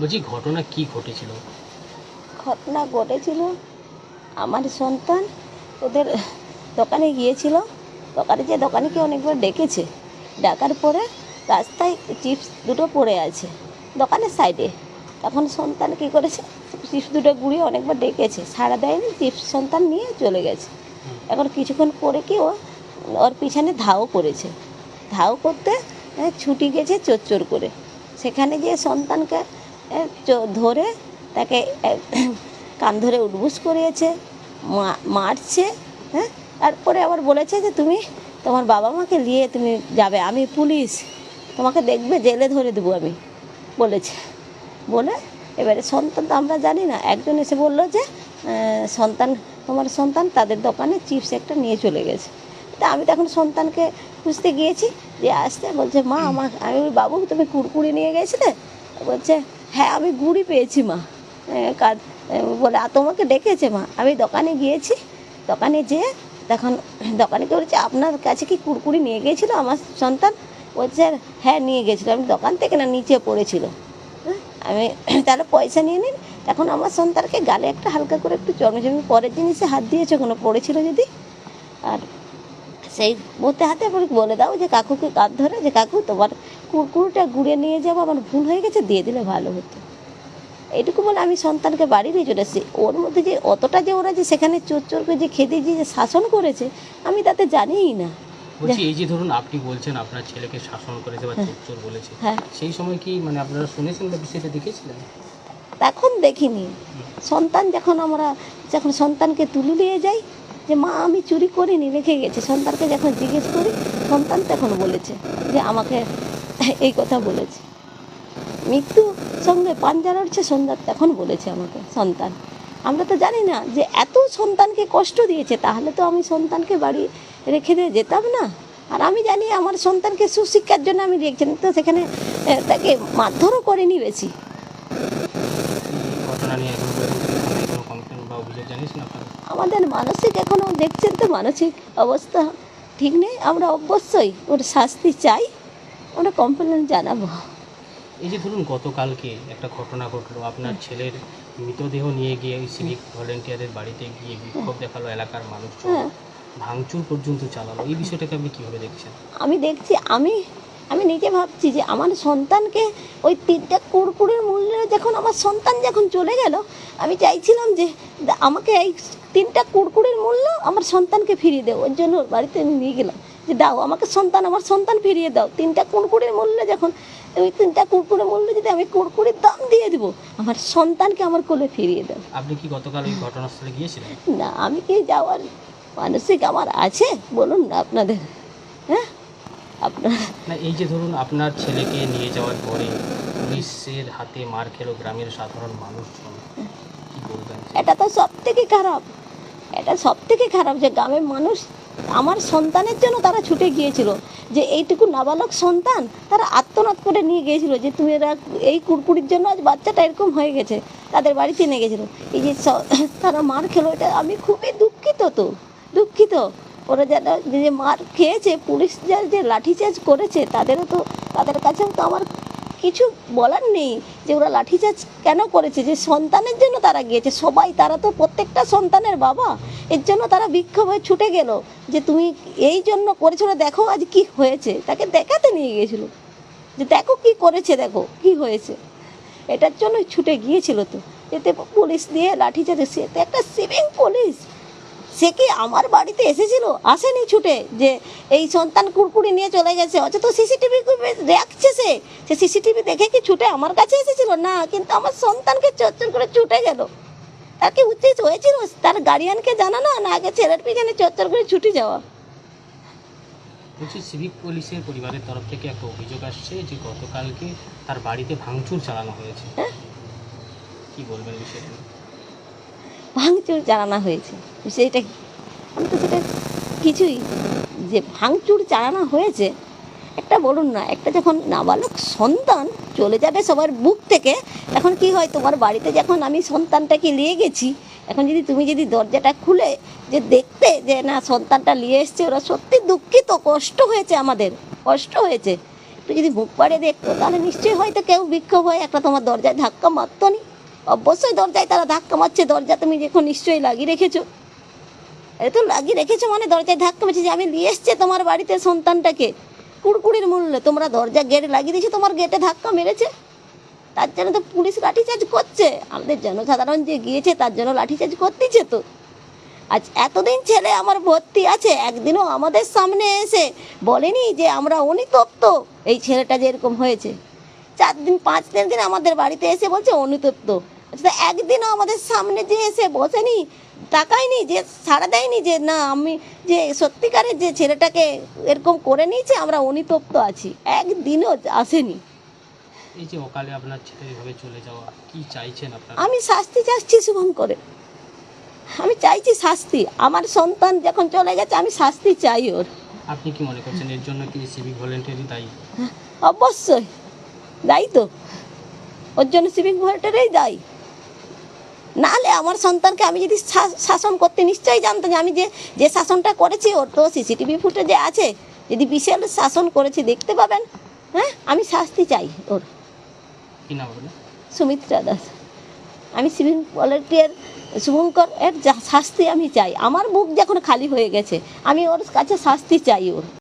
বলছি ঘটনা কি ঘটেছিল? ঘটনা ঘটেছিল, আমার সন্তান ওদের দোকানে গিয়েছিল। দোকানে যে দোকানিকে অনেকবার ডেকেছে, ডাকার পরে রাস্তায় চিপস দুটো পড়ে আছে দোকানের সাইডে। তখন সন্তান কী করেছে, চিপস দুটো গুঁড়িয়ে অনেকবার ডেকেছে সারা দেয়নি, চিপস সন্তান নিয়ে চলে গেছে। এখন কিছুক্ষণ পরে কি ও, ওর পিছনে ধাও করেছে। ধাও করতে ছুটি গেছে চোর চোর করে। সেখানে গিয়ে সন্তানকে ধরে তাকে কান ধরে উঠবুস করিয়েছে মা- মারছে হ্যাঁ? তারপরে আবার বলেছে যে তুমি তোমার বাবা মাকে নিয়ে তুমি যাবে আমি পুলিশ তোমাকে দেখবে জেলে ধরে দেবো আমি বলেছে। বলে এবারে সন্তান তো আমরা জানি না একজন এসে বলল যে সন্তান তোমার সন্তান তাদের দোকানে চিপস একটা নিয়ে চলে গেছে। তা আমি তখন সন্তানকে খুঁজতে গিয়েছি যে আসতে বলছে মা আমার আমি বাবু তুমি কুড়কুড়ি নিয়ে গেছিলে বলছে হ্যাঁ আমি গুড়ি পেয়েছি মা। এ, বলে "আর তোমাকে ডেকেছে মা। আমি দোকানে গিয়েছি দোকানে যেয়ে তখন দোকানিকে বলেছে আপনার কাছে কি কুড়কুড়ি নিয়ে গিয়েছিল আমার সন্তান? বলছে হ্যাঁ নিয়ে গেছিল আমি দোকান থেকে না নিচে পড়েছিল। হ্যাঁ, আমি তাহলে পয়সা নিয়ে নিন। তখন আমার সন্তানকে গালে একটা হালকা করে একটু জমি পরের জিনিসে হাত দিয়েছে কোনো পড়েছিল যদি? আর সেই বলতে হাতে বলে দাও যে কাকুকে কাঁধ ধরে যে কাকু তোমার কুকুরটা ঘুরে নিয়ে যাব আমার ভুল হয়ে গেছে দিয়ে দিলে ভালো হতো। এটুকু বলে আমি সন্তানকে বাড়ি নিয়ে চলে এসেছি। ওর মধ্যে যে অতটা যে ওরা যে সেখানে চোর চোরকে যে খেতে যে যে শাসন করেছে আমি তাতে জানিই না। বলছি এই যে ধরুন আপনি বলছেন আপনার ছেলেকে শাসন করেছে বা চোর চোর বলেছে হ্যাঁ। সেই সময় কি মানে আপনারা শুনেছেন বা বিষয়টা দেখেছিলেন? তখন দেখিনি। সন্তান যখন আমরা যখন সন্তানকে তুলে নিয়ে যাই যে মা আমি চুরি করিনি রেখে গেছে। সন্তানকে যখন জিজ্ঞেস করি সন্তান তখন বলেছে যে আমাকে এই কথা বলেছে। মৃত্যু সঙ্গে পাঞ্জা লড়ছে সন্ধ্যা তখন বলেছে আমাকে, সন্তান। আমরা তো জানি না যে এত সন্তানকে কষ্ট দিয়েছে, তাহলে তো আমি সন্তানকে বাড়ি রেখে দিয়ে যেতাম না। আর আমি জানি আমার সন্তানকে সুশিক্ষার জন্য আমি রেখেছি, তো সেখানে তাকে মারধরও করিনি বেশি। আমাদের মানসিক এখনও দেখছেন তো, মানসিক অবস্থা ঠিক নেই? আমরা অবশ্যই ওর শাস্তি চাই। আমরা কমপ্লেন জানাব। এই যে ধরুন গতকালকে একটা ঘটনা ঘটলো। আপনার ছেলের মৃতদেহ নিয়ে গিয়ে ওই সিভিক ভলেন্টিয়ারের বাড়িতে গিয়ে বিক্ষোভ দেখাল এলাকার মানুষজন। হ্যাঁ। ভাঙচুর পর্যন্ত চালালো। এই বিষয়টাকে আপনি কীভাবে দেখছেন? আমি দেখছি আমি আমি নিজে ভাবছি যে আমার সন্তানকে ওই তিনটা কুরকুরের মূল্যে যখন আমার সন্তান যখন চলে গেল আমি চাইছিলাম যে আমাকে এই তিনটা কুরকুরের মূল্য আমার সন্তানকে ফিরিয়ে দেবো ওর জন্য বাড়িতে আমি নিয়ে গেলাম। যে দাও আমাকে সন্তান আমার সন্তান ফিরিয়ে দাও। তিনটা কুরকুরের মূল্য যখন ওই তিনটা কুরকুরের মূল্য যদি আমি কুরকুরের দাম দিয়ে দেবো আমার সন্তানকে আমার কোলে ফিরিয়ে দাও। আপনি কি গতকাল ওই ঘটনাস্থলে গিয়েছিলেন? না আমি কি যাওয়ার মানসিক আমার আছে? বলুন না আপনাদের। হ্যাঁ? আপনার না এই যে ধরুন আপনার ছেলেকে নিয়ে যাওয়ার পরে পুলিশের হাতে মার খেলো গ্রামের সাধারণ মানুষজন এটা তো সব থেকে খারাপ। এটা সব থেকে খারাপ যে গ্রামের মানুষ আমার সন্তানের জন্য তারা ছুটে গিয়েছিল। যে এইটুকু নাবালক সন্তান তারা আত্মনাদ করে নিয়ে গিয়েছিল যে তুমি এরা এই কুরকুরির জন্য আজ বাচ্চাটা এরকম হয়ে গেছে, তাদের বাড়িতে নিয়ে গেছিল। এই যে তারা মার খেলো, এটা আমি খুবই দুঃখিত তো, দুঃখিত। ওরা যারা যে মার খেয়েছে, পুলিশ যা যে লাঠিচার্জ করেছে, তাদেরও তো, তাদের কাছেও তো আমার কিছু বলার নেই যে ওরা লাঠিচার্জ কেন করেছে, যে সন্তানের জন্য তারা গিয়েছে। সবাই, তারা তো প্রত্যেকটা সন্তানের বাবা। এর জন্য তারা বিক্ষোভ হয়ে ছুটে গেল যে তুমি এই জন্য করেছ না, দেখো আজ কি হয়েছে। তাকে দেখাতে নিয়ে গিয়েছিল যে দেখো কি করেছে, দেখো কি হয়েছে। এটার জন্য ছুটে গিয়েছিল তো। এতে পুলিশ দিয়ে লাঠিচার্জ, সে তো একটা সিভিং পুলিশ সে কি আমার বাড়িতে এসেছিল? আসেনি ছুটে যে এই সন্তান কুরকুরি নিয়ে চলে গেছে। অথচ সিসিটিভি রাখছে সে সিসিটিভি দেখে কি ছুটে আমার কাছে এসেছিল? না কিন্তু আমার সন্তানকে চচ্চর করে ছুটে গেল। তার কি উচিত হয়েছিল? তার গার্ডিয়ানকে জানানো না আগে ছেলের পিছনে চচ্চর করে ছুটে যাওয়া? বলছি সিভিক পুলিশের পরিবারের তরফ থেকে একটা অভিযোগ আসছে যে গতকালকে তার বাড়িতে ভাঙচুর চালানো হয়েছে। কি বলবেন বিষয়টা? ভাঙচুর চালানো হয়েছে। কি? আমি তো সেটা কিছুই যে ভাঙচুর চালানো হয়েছে বলুন না, একটা যখন নাবালক সন্তান চলে যাবে সবার বুক থেকে, এখন কি হয়, তোমার বাড়িতে যখন আমি সন্তানটাকে নিয়ে গেছি, এখন যদি তুমি যদি দরজাটা খুলে যে দেখতে যে না, সন্তানটা নিয়ে এসছে, ওরা সত্যি দুঃখিত, কষ্ট হয়েছে আমাদের, কষ্ট হয়েছে। একটু যদি মুখ পাড়ে দেখতো, তাহলে নিশ্চয়ই হয়তো কেউ বিক্ষোভ হয়, একটা তোমার দরজায় ধাক্কা মারতো নি। অবশ্যই দরজায় তারা ধাক্কা মারছে, দরজা তুমি দেখো নিশ্চয়ই লাগিয়ে রেখেছো। এ তো লাগিয়ে রেখেছো মানে দরজায় ধাক্কা মারছে যে আমি নিয়ে এসছে তোমার বাড়িতে সন্তানটাকে। কুড়কুড়ির মূল্যে। তোমরা দরজা গেট লাগিয়ে দিয়েছ, তোমার গেটে ধাক্কা মেরেছে। তার জন্য তো পুলিশ লাঠিচার্জ করছে। আমাদের জনসাধারণ যে গিয়েছে, তার জন্য লাঠিচার্জ করতেছে তো। আজ এতদিন ছেলে আমার ভর্তি আছে, একদিনও আমাদের সামনে এসে বলেনি যে আমরা অনুতপ্ত। এই ছেলেটা যে এরকম হয়েছে। চার দিন, পাঁচ দিন দিন আমাদের বাড়িতে এসে বলছে, অনুতপ্ত। আচ্ছা একদিনও আমাদের সামনে যে এসে বসেনি তাকায়নি যে সাড়া দেয়নি যে না আমি যে সত্যিকারের যে ছেলেটাকে এরকম করে নিয়েছে আমরা অনিতপ্ত আছি। একদিনও আসেনি। এই যে অকালে আপনার ছেলে এভাবে চলে যাওয়া কি চাইছেন আপনারা? আমি শাস্তি চাচ্ছি শুভম করে। আমি চাইছি শাস্তি। আমার সন্তান যখন চলে গেছে আমি শাস্তি চাই ওর। আপনি কি মনে করছেন এর জন্য কি সিভিক ভলেন্টিয়ারই দায়ী? অবশ্যই। দায়ী তো। ওর জন্য সিভিক ভলেন্টারেই দায়ী। আমার সন্তানকে আমি যদি শাসন করতে নিশ্চয়ই জানতো যে আমি যে যে শাসনটা করেছি ওর তো সিসিটিভি ফুটেজে আছে। যদি বিশাল শাসন করেছি দেখতে পাবেন। হ্যাঁ আমি শাস্তি চাই ওর। সুমিত্রা দাস। আমি সিভিল ভলেন্টিয়ার শুভঙ্কর এর শাস্তি আমি চাই। আমার বুক যখন খালি হয়ে গেছে আমি ওর কাছে শাস্তি চাই ওর।